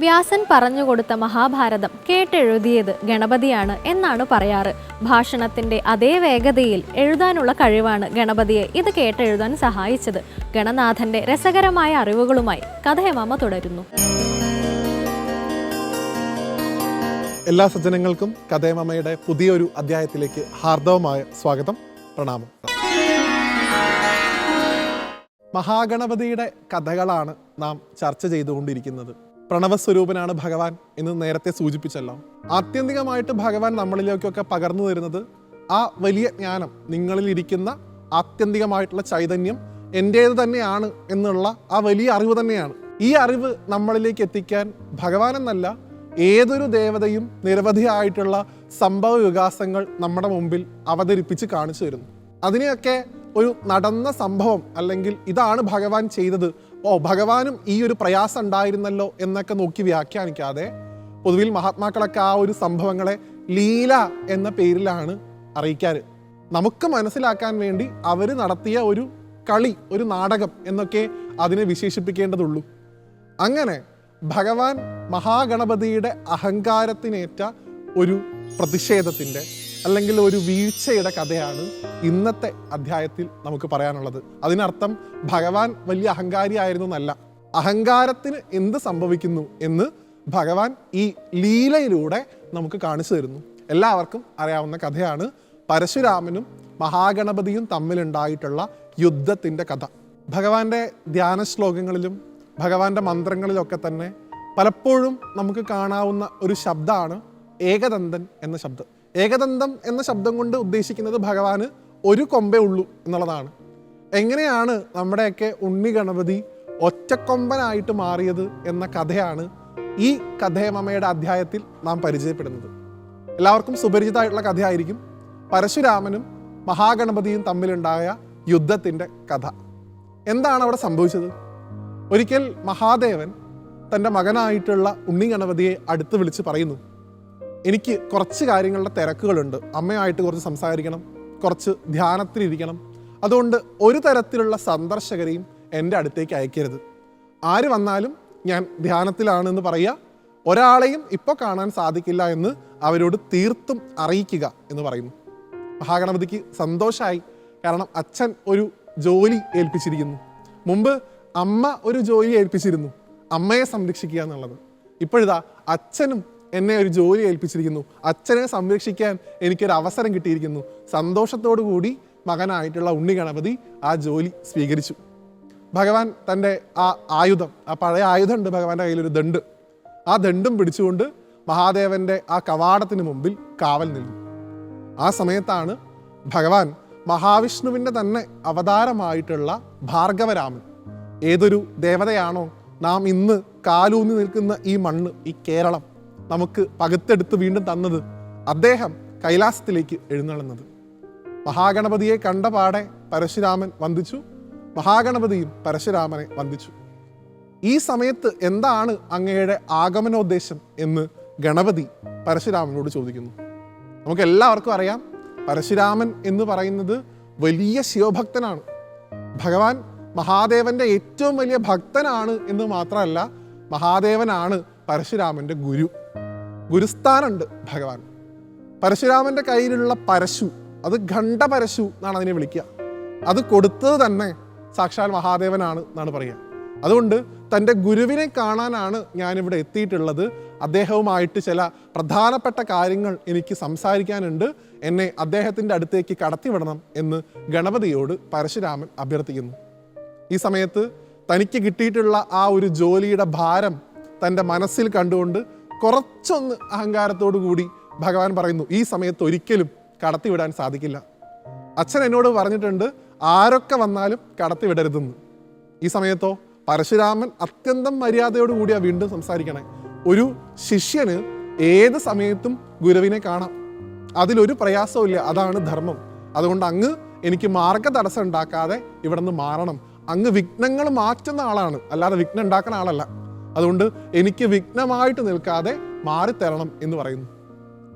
വ്യാസൻ പറഞ്ഞുകൊടുത്ത മഹാഭാരതം കേട്ടെഴുതിയത് ഗണപതിയാണ് എന്നാണ് പറയാറ്. ഭാഷണത്തിന്റെ അതേ വേഗതയിൽ എഴുതാനുള്ള കഴിവാണ് ഗണപതിയെ ഇത് കേട്ടെഴുതാൻ സഹായിച്ചത്. ഗണനാഥന്റെ രസകരമായ അറിവുകളുമായി കഥയമാമ തുടരുന്നു. എല്ലാ സജ്ജനങ്ങൾക്കും കഥയമമ്മയുടെ പുതിയൊരു അധ്യായത്തിലേക്ക് ഹാർദവമായ സ്വാഗതം പ്രണാമം. മഹാഗണപതിയുടെ കഥകളാണ് നാം ചർച്ച ചെയ്തുകൊണ്ടിരിക്കുന്നത്. പ്രണവസ്വരൂപനാണ് ഭഗവാൻ എന്ന് നേരത്തെ സൂചിപ്പിച്ചല്ലോ. ആത്യന്തികമായിട്ട് ഭഗവാൻ നമ്മളിലേക്കൊക്കെ പകർന്നു തരുന്നത് ആ വലിയ ജ്ഞാനം നിങ്ങളിൽ ഇരിക്കുന്ന ആത്യന്തികമായിട്ടുള്ള ചൈതന്യം എന്റേത് തന്നെയാണ് എന്നുള്ള ആ വലിയ അറിവ് തന്നെയാണ്. ഈ അറിവ് നമ്മളിലേക്ക് എത്തിക്കാൻ ഭഗവാൻ എന്നല്ല ഏതൊരു ദേവതയും നിരവധിയായിട്ടുള്ള സംഭവ വികാസങ്ങൾ നമ്മുടെ മുമ്പിൽ അവതരിപ്പിച്ച് കാണിച്ചു തരുന്നു. അതിനെയൊക്കെ ഒരു നടന്ന സംഭവം അല്ലെങ്കിൽ ഇതാണ് ഭഗവാൻ ചെയ്തത് ഓ ഭഗവാനും ഈ ഒരു പ്രയാസം ഉണ്ടായിരുന്നല്ലോ എന്നൊക്കെ നോക്കി വ്യാഖ്യാനിക്കാതെ പൊതുവിൽ മഹാത്മാക്കളൊക്കെ ആ ഒരു സംഭവങ്ങളെ ലീല എന്ന പേരിലാണ് അറിയിക്കാറ് നമുക്ക് മനസ്സിലാക്കാൻ വേണ്ടി അവർ നടത്തിയ ഒരു കളി ഒരു നാടകം എന്നൊക്കെ അതിനെ വിശേഷിപ്പിക്കേണ്ടതുള്ളൂ. അങ്ങനെ ഭഗവാൻ മഹാഗണപതിയുടെ അഹങ്കാരത്തിനേറ്റ ഒരു പ്രതിഷേധത്തിന്റെ അല്ലെങ്കിൽ ഒരു വീഴ്ചയുടെ കഥയാണ് ഇന്നത്തെ അധ്യായത്തിൽ നമുക്ക് പറയാനുള്ളത്. അതിനർത്ഥം ഭഗവാൻ വലിയ അഹങ്കാരിയായിരുന്നു എന്നല്ല. അഹങ്കാരത്തിന് എന്ത് സംഭവിക്കുന്നു എന്ന് ഭഗവാൻ ഈ ലീലയിലൂടെ നമുക്ക് കാണിച്ചു തരുന്നു. എല്ലാവർക്കും അറിയാവുന്ന കഥയാണ് പരശുരാമനും മഹാഗണപതിയും തമ്മിലുണ്ടായിട്ടുള്ള യുദ്ധത്തിന്റെ കഥ. ഭഗവാന്റെ ധ്യാന ശ്ലോകങ്ങളിലും ഭഗവാന്റെ മന്ത്രങ്ങളിലൊക്കെ തന്നെ പലപ്പോഴും നമുക്ക് കാണാവുന്ന ഒരു ശബ്ദമാണ് ഏകദന്തൻ എന്ന ശബ്ദം. ഏകദന്തം എന്ന ശബ്ദം കൊണ്ട് ഉദ്ദേശിക്കുന്നത് ഭഗവാന് ഒരു കൊമ്പേ ഉള്ളൂ എന്നുള്ളതാണ്. എങ്ങനെയാണ് നമ്മുടെയൊക്കെ ഉണ്ണി ഗണപതി ഒറ്റക്കൊമ്പനായിട്ട് മാറിയത് എന്ന കഥയാണ് ഈ കഥയമമ്മയുടെ അധ്യായത്തിൽ നാം പരിചയപ്പെടുന്നത്. എല്ലാവർക്കും സുപരിചിതമായിട്ടുള്ള കഥയായിരിക്കും. പരശുരാമനും മഹാഗണപതിയും തമ്മിലുണ്ടായ യുദ്ധത്തിന്റെ കഥ. എന്താണ് അവിടെ സംഭവിച്ചത്? ഒരിക്കൽ മഹാദേവൻ തന്റെ മകനായിട്ടുള്ള ഉണ്ണി ഗണപതിയെ അടുത്ത് വിളിച്ച് പറയുന്നു. എനിക്ക് കുറച്ച് കാര്യങ്ങളുടെ തിരക്കുകളുണ്ട്. അമ്മയായിട്ട് കുറച്ച് സംസാരിക്കണം കുറച്ച് ധ്യാനത്തിലിരിക്കണം. അതുകൊണ്ട് ഒരു തരത്തിലുള്ള സന്ദർശകരെയും എന്റെ അടുത്തേക്ക് അയക്കരുത്. ആര് വന്നാലും ഞാൻ ധ്യാനത്തിലാണെന്ന് പറയുക. ഒരാളെയും ഇപ്പോൾ കാണാൻ സാധിക്കില്ല എന്ന് അവരോട് തീർത്തും അറിയിക്കുക എന്ന് പറയുന്നു. മഹാഗണപതിക്ക് സന്തോഷമായി കാരണം അച്ഛൻ ഒരു ജോലി ഏൽപ്പിച്ചിരിക്കുന്നു. മുമ്പ് അമ്മ ഒരു ജോലി ഏൽപ്പിച്ചിരുന്നു. അമ്മയെ സംരക്ഷിക്കുക എന്നുള്ളത്. ഇപ്പോഴിതാ അച്ഛനും എന്നെ ഒരു ജോലി ഏൽപ്പിച്ചിരിക്കുന്നു. അച്ഛനെ സംരക്ഷിക്കാൻ എനിക്കൊരു അവസരം കിട്ടിയിരിക്കുന്നു. സന്തോഷത്തോടു കൂടി മകനായിട്ടുള്ള ഉണ്ണി ഗണപതി ആ ജോലി സ്വീകരിച്ചു. ഭഗവാൻ തന്റെ ആ ആയുധം ആ പഴയ ആയുധമുണ്ട് ഭഗവാന്റെ കയ്യിലൊരു ദണ്ട് ആ ദണ്ടും പിടിച്ചുകൊണ്ട് മഹാദേവന്റെ ആ കവാടത്തിന് മുമ്പിൽ കാവൽ നിന്നു. ആ സമയത്താണ് ഭഗവാൻ മഹാവിഷ്ണുവിന്റെ തന്നെ അവതാരമായിട്ടുള്ള ഭാർഗവരാമൻ. ഏതൊരു ദേവതയാണോ നാം ഇന്ന് കാലൂന്നി നിൽക്കുന്ന ഈ മണ്ണ് ഈ കേരളം നമുക്ക് പകുത്തെടുത്ത് വീണ്ടും തന്നത് അദ്ദേഹം കൈലാസത്തിലേക്ക് എഴുന്നള്ളുന്നത്. മഹാഗണപതിയെ കണ്ട പാടെ പരശുരാമൻ വന്ദിച്ചു. മഹാഗണപതിയും പരശുരാമനെ വന്ദിച്ചു. ഈ സമയത്ത് എന്താണ് അങ്ങയുടെ ആഗമനോദ്ദേശം എന്ന് ഗണപതി പരശുരാമനോട് ചോദിക്കുന്നു. നമുക്ക് എല്ലാവർക്കും അറിയാം പരശുരാമൻ എന്ന് പറയുന്നത് വലിയ ശിവഭക്തനാണ്. ഭഗവാൻ മഹാദേവന്റെ ഏറ്റവും വലിയ ഭക്തനാണ് എന്ന് മാത്രമല്ല മഹാദേവനാണ് പരശുരാമന്റെ ഗുരു. ഗുരുസ്ഥാനുണ്ട് ഭഗവാൻ. പരശുരാമന്റെ കയ്യിലുള്ള പരശു അത് ഖണ്ഡപരശു എന്നാണ് അതിനെ വിളിക്കുക. അത് കൊടുത്തത് തന്നെ സാക്ഷാൽ മഹാദേവനാണ് എന്നാണ് പറയുക. അതുകൊണ്ട് തന്റെ ഗുരുവിനെ കാണാനാണ് ഞാനിവിടെ എത്തിയിട്ടുള്ളത്. അദ്ദേഹവുമായിട്ട് ചില പ്രധാനപ്പെട്ട കാര്യങ്ങൾ എനിക്ക് സംസാരിക്കാനുണ്ട്. എന്നെ അദ്ദേഹത്തിന്റെ അടുത്തേക്ക് കടത്തിവിടണം എന്ന് ഗണപതിയോട് പരശുരാമൻ അഭ്യർത്ഥിക്കുന്നു. ഈ സമയത്ത് തനിക്ക് കിട്ടിയിട്ടുള്ള ആ ഒരു ജോലിയുടെ ഭാരം തന്റെ മനസ്സിൽ കണ്ടുകൊണ്ട് കുറച്ചൊന്ന് അഹങ്കാരത്തോടു കൂടി ഭഗവാൻ പറയുന്നു ഈ സമയത്ത് ഒരിക്കലും കടത്തിവിടാൻ സാധിക്കില്ല. അച്ഛൻ എന്നോട് പറഞ്ഞിട്ടുണ്ട് ആരൊക്കെ വന്നാലും കടത്തിവിടരുതെന്ന്. ഈ സമയത്തോ പരശുരാമൻ അത്യന്തം മര്യാദയോട് കൂടിയാണ് വീണ്ടും സംസാരിക്കണേ. ഒരു ശിഷ്യന് ഏത് സമയത്തും ഗുരുവിനെ കാണാം. അതിലൊരു പ്രയാസവും ഇല്ല അതാണ് ധർമ്മം. അതുകൊണ്ട് അങ്ങ് എനിക്ക് മാർഗ തടസ്സം ഉണ്ടാക്കാതെ ഇവിടെ നിന്ന് മാറണം. അങ്ങ് വിഘ്നങ്ങൾ മാറ്റുന്ന ആളാണ് അല്ലാതെ വിഘ്നം ഉണ്ടാക്കുന്ന ആളല്ല. അതുകൊണ്ട് എനിക്ക് വിഘ്നമായിട്ട് നിൽക്കാതെ മാറിത്തരണം എന്ന് പറയുന്നു.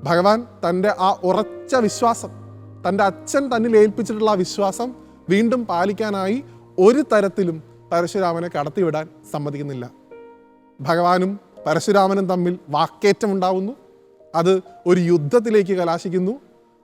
ഭഗവാൻ തന്റെ ആ ഉറച്ച വിശ്വാസം തന്റെ അച്ഛൻ തന്നിൽ ഏൽപ്പിച്ചിട്ടുള്ള ആ വിശ്വാസം വീണ്ടും പാലിക്കാനായി ഒരു തരത്തിലും പരശുരാമനെ കടത്തിവിടാൻ സമ്മതിക്കുന്നില്ല. ഭഗവാനും പരശുരാമനും തമ്മിൽ വാക്കേറ്റം ഉണ്ടാവുന്നു അത് ഒരു യുദ്ധത്തിലേക്ക് കലാശിക്കുന്നു.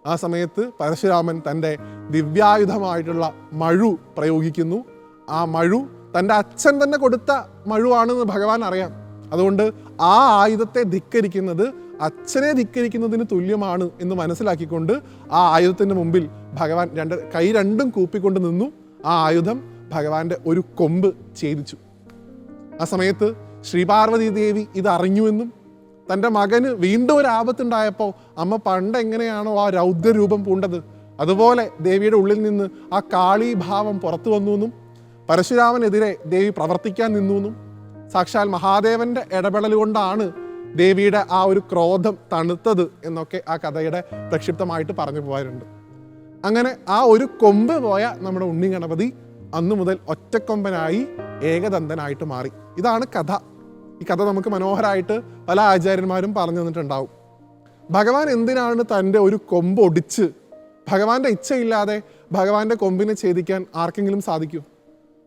ആ സമയത്ത് പരശുരാമൻ തന്റെ ദിവ്യായുധമായിട്ടുള്ള മഴു പ്രയോഗിക്കുന്നു. ആ മഴു തന്റെ അച്ഛൻ തന്നെ കൊടുത്ത മഴുവാണെന്ന് ഭഗവാൻ അറിയാം. അതുകൊണ്ട് ആ ആയുധത്തെ ധിക്കരിക്കുന്നത് അച്ഛനെ ധിക്കരിക്കുന്നതിന് തുല്യമാണ് എന്ന് മനസ്സിലാക്കിക്കൊണ്ട് ആ ആയുധത്തിന്റെ മുമ്പിൽ ഭഗവാൻ രണ്ട് കൈ രണ്ടും കൂപ്പിക്കൊണ്ട് നിന്നു. ആ ആയുധം ഭഗവാന്റെ ഒരു കൊമ്പ് ഛേദിച്ചു. ആ സമയത്ത് ശ്രീപാർവതി ദേവി ഇത് അറിഞ്ഞുവെന്നും തന്റെ മകന് വീണ്ടും ഒരു ആപത്തുണ്ടായപ്പോൾ അമ്മ പണ്ട് എങ്ങനെയാണോ ആ രൗദ്രരൂപം പൂണ്ടത്. അതുപോലെ ദേവിയുടെ ഉള്ളിൽ നിന്ന് ആ കാളീഭാവം പുറത്തു വന്നു എന്നും പരശുരാമനെതിരെ ദേവി പ്രവർത്തിക്കാൻ നിന്നു എന്നും സാക്ഷാൽ മഹാദേവന്റെ ഇടപെടൽ കൊണ്ടാണ് ദേവിയുടെ ആ ഒരു ക്രോധം തണുത്തത് എന്നൊക്കെ ആ കഥയുടെ പ്രക്ഷിപ്തമായിട്ട് പറഞ്ഞു പോകാറുണ്ട്. അങ്ങനെ ആ ഒരു കൊമ്പ് പോയ നമ്മുടെ ഉണ്ണി ഗണപതി അന്നു മുതൽ ഒറ്റക്കൊമ്പനായി ഏകദന്തനായിട്ട് മാറി. ഇതാണ് കഥ. ഈ കഥ നമുക്ക് മനോഹരമായിട്ട് പല ആചാര്യന്മാരും പറഞ്ഞു തന്നിട്ടുണ്ടാവും. ഭഗവാൻ എന്തിനാണ് തന്റെ ഒരു കൊമ്പ് ഒടിച്ച് ഭഗവാന്റെ ഇച്ഛയില്ലാതെ ഭഗവാന്റെ കൊമ്പിനെ ഛേദിക്കാൻ ആർക്കെങ്കിലും സാധിക്കൂ?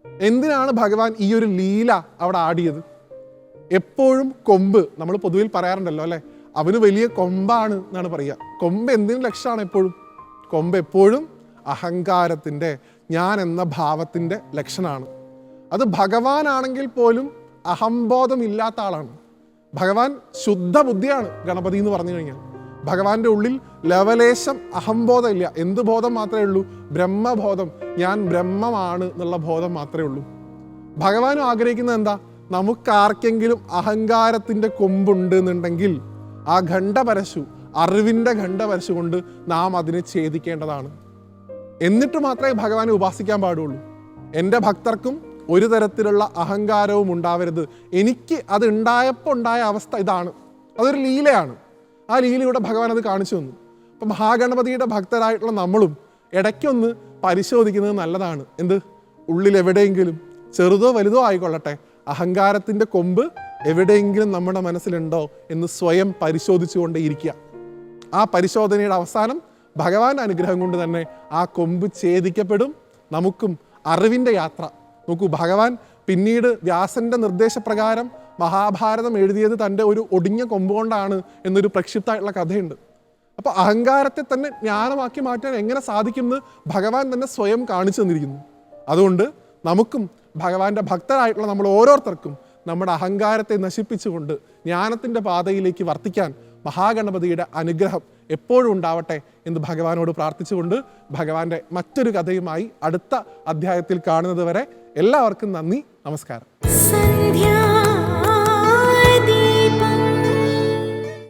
എന്തിനാണ് ഭഗവാൻ ഈ ഒരു ലീല അവിടെ ആടിയത്? എപ്പോഴും കൊമ്പ് നമ്മൾ പൊതുവിൽ പറയാറുണ്ടല്ലോ അല്ലെ? അവന് വലിയ കൊമ്പാണ് എന്നാണ് പറയുക. കൊമ്പ് എന്തിനു ലക്ഷണമാണ് എപ്പോഴും. കൊമ്പ് എപ്പോഴും അഹങ്കാരത്തിന്റെ ഞാൻ എന്ന ഭാവത്തിന്റെ ലക്ഷണമാണ്. അത് ഭഗവാനാണെങ്കിൽ പോലും അഹംബോധമില്ലാത്ത ആളാണ്. ഭഗവാൻ ശുദ്ധ ബുദ്ധിയാണ് ഗണപതി എന്ന് പറഞ്ഞു കഴിഞ്ഞാൽ. ഭഗവാന്റെ ഉള്ളിൽ ലവലേശം അഹംബോധം ഇല്ല എന്ത് ബോധം മാത്രമേ ഉള്ളൂ? ബ്രഹ്മബോധം. ഞാൻ ബ്രഹ്മമാണ് എന്നുള്ള ബോധം മാത്രമേ ഉള്ളൂ. ഭഗവാനും ആഗ്രഹിക്കുന്നത് എന്താ? നമുക്കാർക്കെങ്കിലും അഹങ്കാരത്തിന്റെ കൊമ്പുണ്ട് എന്നുണ്ടെങ്കിൽ ആ ഖണ്ഡപരശു അറിവിന്റെ ഖണ്ഡപരശു കൊണ്ട് നാം അതിനെ ഛേദിക്കേണ്ടതാണ്. എന്നിട്ട് മാത്രമേ ഭഗവാനെ ഉപാസിക്കാൻ പാടുള്ളൂ. എന്റെ ഭക്തർക്കും ഒരു തരത്തിലുള്ള അഹങ്കാരവും ഉണ്ടാവരുത്. എനിക്ക് അത് ഉണ്ടായപ്പോൾ ഉണ്ടായ അവസ്ഥ ഇതാണ്. അതൊരു ലീലയാണ്. ആ ലീലയുടെ ഭഗവാൻ അത് കാണിച്ചു തന്നു. അപ്പം മഹാഗണപതിയുടെ ഭക്തരായിട്ടുള്ള നമ്മളും ഇടയ്ക്കൊന്ന് പരിശോധിക്കുന്നത് നല്ലതാണ്. എന്ത്? ഉള്ളിൽ എവിടെയെങ്കിലും ചെറുതോ വലുതോ ആയിക്കൊള്ളട്ടെ. അഹങ്കാരത്തിന്റെ കൊമ്പ് എവിടെയെങ്കിലും നമ്മുടെ മനസ്സിലുണ്ടോ എന്ന് സ്വയം പരിശോധിച്ചുകൊണ്ടേ ഇരിക്കുക ആ പരിശോധനയുടെ അവസാനം ഭഗവാന്റെ അനുഗ്രഹം കൊണ്ട് തന്നെ ആ കൊമ്പ് ഛേദിക്കപ്പെടും. നമുക്കും അറിവിന്റെ യാത്ര. നോക്കൂ ഭഗവാൻ പിന്നീട് വ്യാസന്റെ നിർദ്ദേശപ്രകാരം മഹാഭാരതം എഴുതിയത് തന്റെ ഒരു ഒടിഞ്ഞ കൊമ്പ് കൊണ്ടാണ് എന്നൊരു പ്രക്ഷിപ്തമായിട്ടുള്ള കഥയുണ്ട്. അപ്പോൾ അഹങ്കാരത്തെ തന്നെ ജ്ഞാനമാക്കി മാറ്റാൻ എങ്ങനെ സാധിക്കുമെന്ന് ഭഗവാൻ തന്നെ സ്വയം കാണിച്ചു തന്നിരിക്കുന്നു. അതുകൊണ്ട് നമുക്കും ഭഗവാന്റെ ഭക്തരായിട്ടുള്ള നമ്മൾ ഓരോരുത്തർക്കും നമ്മുടെ അഹങ്കാരത്തെ നശിപ്പിച്ചുകൊണ്ട് ജ്ഞാനത്തിന്റെ പാതയിലേക്ക് വർത്തിക്കാൻ മഹാഗണപതിയുടെ അനുഗ്രഹം എപ്പോഴും ഉണ്ടാവട്ടെ എന്ന് ഭഗവാനോട് പ്രാർത്ഥിച്ചുകൊണ്ട് ഭഗവാന്റെ മറ്റൊരു കഥയുമായി അടുത്ത അധ്യായത്തിൽ കാണുന്നത് വരെ എല്ലാവർക്കും നന്ദി നമസ്കാരം.